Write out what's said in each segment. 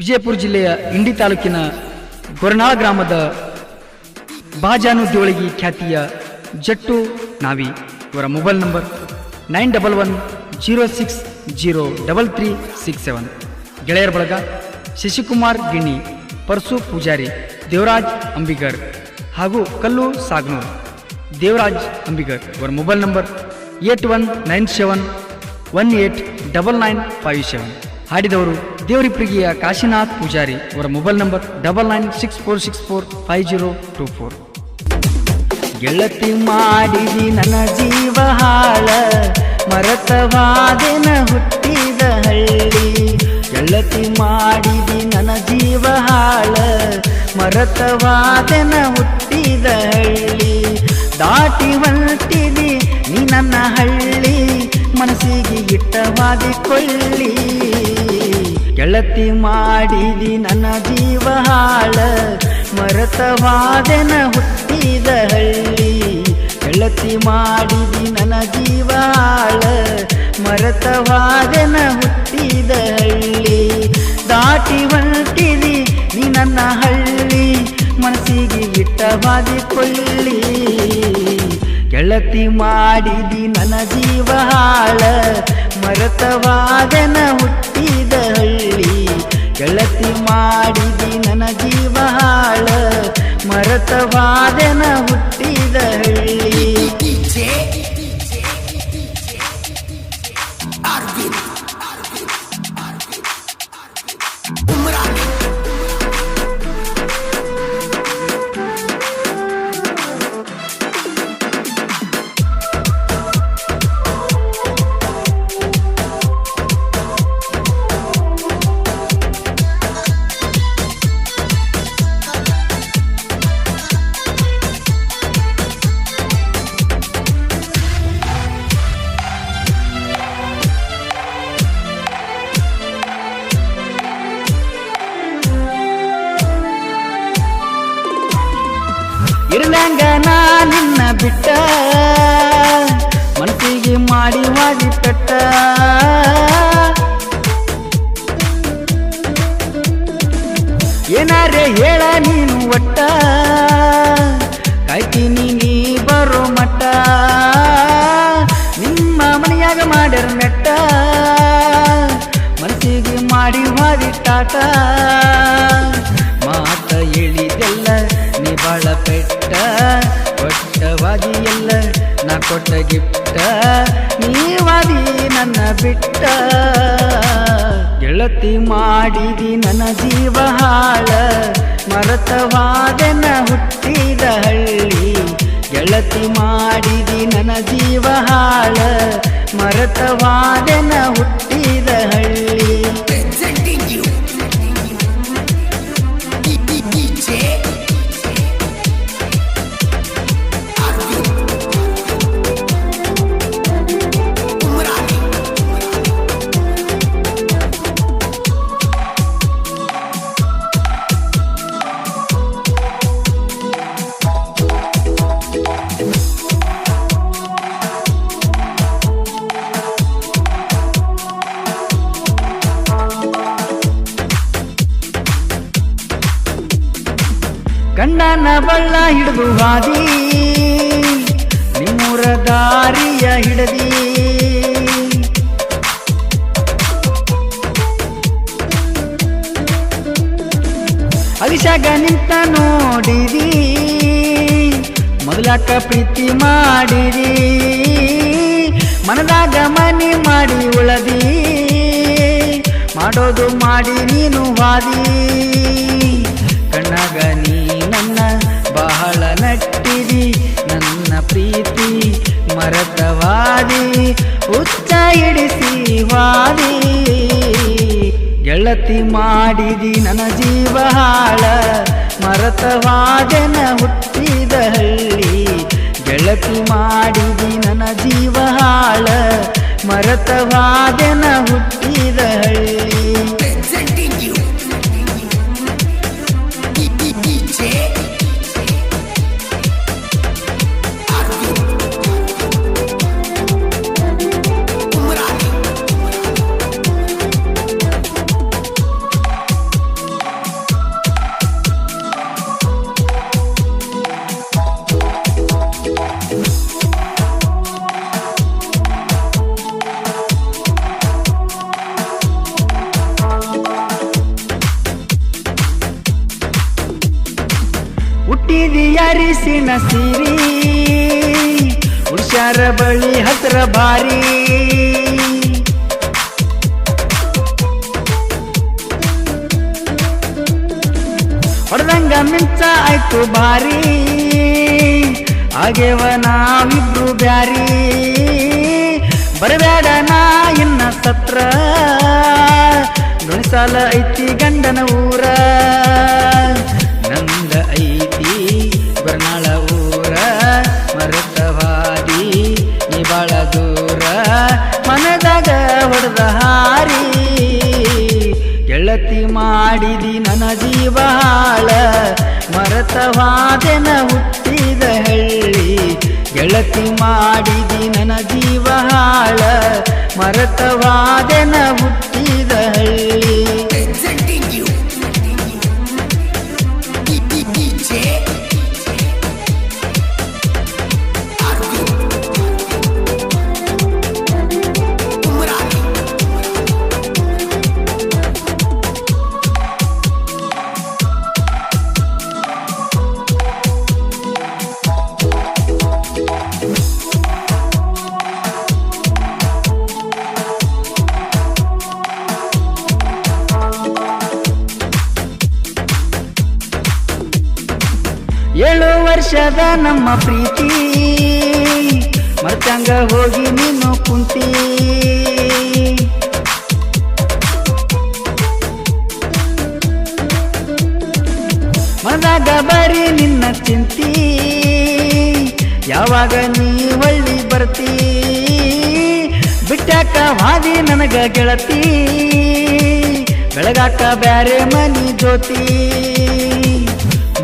ವಿಜಯಪುರ ಜಿಲ್ಲೆಯ ಇಂಡಿ ತಾಲೂಕಿನ ಗೊರನಾಳ ಗ್ರಾಮದ ಬಾಜಾನು ದೇವಳಗಿ ಖ್ಯಾತಿಯ ಜಟ್ಟು ನಾವಿ. ಇವರ mobile number nine double one zero six zero double three six seven. ಗೆಳೆಯರ ಬಳಗ ಶಶಿಕುಮಾರ್ ಗಿಣಿ ಪರ್ಸು ಪೂಜಾರಿ, ದೇವರಾಜ್ ಅಂಬಿಗರ್ ಹಾಗೂ ಕಲ್ಲು ಸಾಗ್ನೂರ್. ದೇವರಾಜ್ ಅಂಬಿಗರ್ ಇವರ mobile number eight one nine seven one eight double nine five seven. ಹಾಡಿದವರು ದೇವರಿಪ್ರಿಗಿಯ ಕಾಶಿನಾಥ್ ಪೂಜಾರಿ. ಅವರ mobile number double nine six four six four five zero two four. ಗೆಳತಿ ಮಾಡಿದಿ ನನ್ನ ಜೀವ ಹಾಳ, ಮರತವಾದೆನ ಹುಟ್ಟಿದ ಹಳ್ಳಿ. ಗೆಳತಿ ಮಾಡಿದಿ ನನ್ನ ಜೀವ ಹಾಳ, ಮರತವಾದೆನ ಹುಟ್ಟಿದ ಹಳ್ಳಿ. ದಾಟಿ ಹೊಂಟಿದಿ ನೀ ನನ್ನ ಹಳ್ಳಿ, ಮನಸ್ಸಿಗೆ ಇಟ್ಟವಾದಿ ಕೊಳ್ಳಿ ಗೆಳತಿ ಮಾಡಿದಿ ನನ್ನ ಜೀವ ಹಾಳ. ಮರತವಾದನ ಹುಟ್ಟಿದ ಹಳ್ಳಿ. ಗೆಳತಿ ಮಾಡಿದಿ ನನ್ನ ಜೀವ ಹಾಳ. ಮರತವಾದೆನ ಹುಟ್ಟಿದ ಹಳ್ಳಿ. ದಾಟಿ ಹೊಂಟಿದಿ ನೀ ನನ್ನ ಹಳ್ಳಿ. ಮನಸ್ಸಿಗೆ ಇಟ್ಟವಾದಿ ಕೊಳ್ಳಿ. ಗೆಳತಿ ಮಾಡಿದಿ ನನ್ನ ಜೀವ ಹಾಳ. ಮರತವಾದನ ಹಳ್ಳಿ. ಗೆಳತಿ ಮಾಡಿದಿ ನನ ಜೀವ ಹಾಳ ಮರತವಾದನ ಹುಟ್ಟಿದ ಹಳ್ಳಿ. ಇರ್ಲಂಗ ನಾ ನಿನ್ನ ಬಿಟ್ಟ. ಮನಸ್ಸಿಗೆ ಮಾಡಿ ಮಾಡಿ ಪೆಟ್ಟ ಏನಾರೆ ಗಿಫ್ಟ ನೀವಾದಿ ನನ್ನ ಬಿಟ್ಟ. ಗೆಳತಿ ಮಾಡಿದಿ ನನ್ನ ಜೀವ ಹಾಳ, ಮರತವಾದನ ಹುಟ್ಟಿದ ಹಳ್ಳಿ. ಗೆಳತಿ ಮಾಡಿದಿ ನನ್ನ ಜೀವ ಹಾಳ, ಮರತವಾದನ ಹುಟ್ಟಿದ ಹಳ್ಳಿ. ಗಂಡನ ಬಳ್ಳ ಹಿಡಿದು ಹಾದಿ, ನಿಮ್ಮೂರ ದಾರಿಯ ಹಿಡದಿ. ಅಲಿಶಾಗ ನಿಂತ ನೋಡಿರಿ ಮೊದಲಕ್ಕ ಪ್ರೀತಿ ಮಾಡಿರಿ ಮನದಾಗ ಮನಿ ಮಾಡಿ ಉಳದಿ, ಮಾಡೋದು ಮಾಡಿ ನೀನು ವಾದಿ ಉಚ್ಚ ಇಡಿಸಿ ವಾದಿ ಗೆಳತಿ ಮಾಡಿದಿ ನನ್ನ ಜೀವ ಹಾಳ ಮರತವಾದನ ಹುಟ್ಟಿದ ಹಳ್ಳಿ. ಗೆಳತಿ ಮಾಡಿದಿ ನನ್ನ ಜೀವ ಹಾಳ ಮರತವಾದನ ಹುಟ್ಟಿದ ಹಳ್ಳಿ. ಅರಿಸಿನ ಸಿರಿ, ಹುಷಾರ ಬಳಿ ಹತ್ರ ಭಾರಿ ಹೊಡೆದಂಗ ಮಿಂಚ ಆಯ್ತು ಭಾರಿ ಆಗೇವ ನಾವಿಬ್ರು ಬ್ಯಾರಿ. ಬರಬೇಡ ನಾ ಇನ್ನ ಸತ್ರ, ನುಣಿಸಾಲ ಐತಿ ಗಂಡನ ಊರ. ಗೆಳತಿ ಮಾಡಿದಿ ನನ ಜೀವ ಹಾಳ ಮರತವಾದೆನ ಹುಟ್ಟಿದ ಹಳ್ಳಿ. ಗೆಳತಿ ಮಾಡಿದಿ ನನ ಜೀವ ಹಾಳ ಮರತವಾದೆನ ಹುಟ್ಟಿದ ಏಳು ವರ್ಷದ ನಮ್ಮ ಪ್ರೀತಿ. ಮರ್ತಂಗ ಹೋಗಿ ನೀನು ಕುಂತಿ. ಮನದಾಗ ಬರೀ ನಿನ್ನ ಚಿಂತಿ. ಯಾವಾಗ ನೀ ಹೊಳ್ಳಿ ಬರ್ತಿ. ಬಿಟ್ಟಾಕ ವಾದಿ ನನಗ ಗೆಳತಿ. ಬೆಳಗಾಕ ಬ್ಯಾರೆ ಮನಿ ಜ್ಯೋತಿ.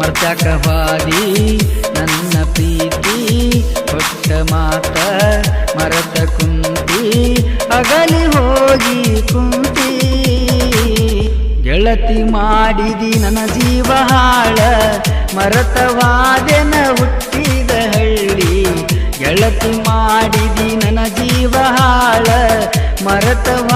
ಮರ್ತ್ಯಾಕ ವಾದಿ ನನ್ನ ಪ್ರೀತಿ, ಕೊಟ್ಟ ಮಾತ ಮರತ ಕುಂತಿ, ಅಗಲಿ ಹೋಗಿ ಕುಂತಿ. ಗೆಳತಿ ಮಾಡಿದಿ ನನ್ನ ಜೀವ ಹಾಳ, ಮರತವಾದೆನ ಹುಟ್ಟಿದ ಹಳ್ಳಿ. ಗೆಳತಿ ಮಾಡಿದಿ ನನ್ನ ಜೀವ ಹಾಳ ಮರತವಾದೆನ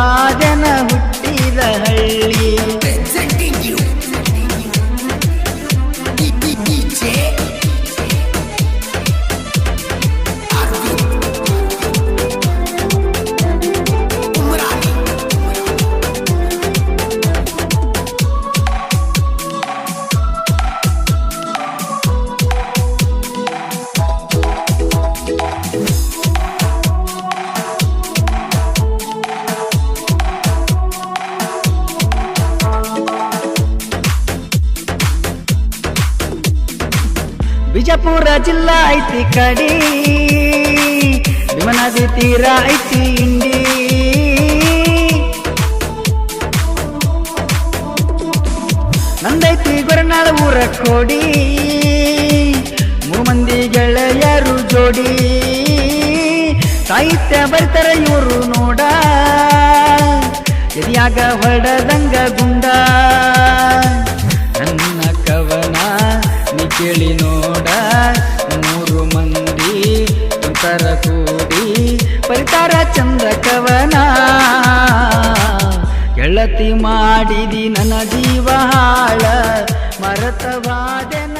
ಬಿಜಾಪುರ ಜಿಲ್ಲಾ ಐತಿ ಕಡಿ. ಭೀಮನದಿ ತೀರ ಐತಿ ಇಂಡಿ ನಂದೈತಿ ಗೊರನಾಳ ಊರ ಕೋಡಿ. ಮಂದಿ ಗೆಳೆಯರು ಜೋಡಿ. ಸಾಹಿತ್ಯ ಬರ್ತಾರೆ ಇವರು ನೋಡ. ಎದಿಯಾಗ ಹೊಡೆದಂಗ ಗುಂಡ. ಕೇಳಿ ನೋಡ ಮೂರು ಮಂದಿ ತುಂತರ ಕೂಡಿ, ಪರಿತಾರ ಚಂದ ಕವನ. ಗೆಳತಿ ಮಾಡಿದಿ ನನ್ನ ಜೀವ ಹಾಳ ಮರತವಾದೆನ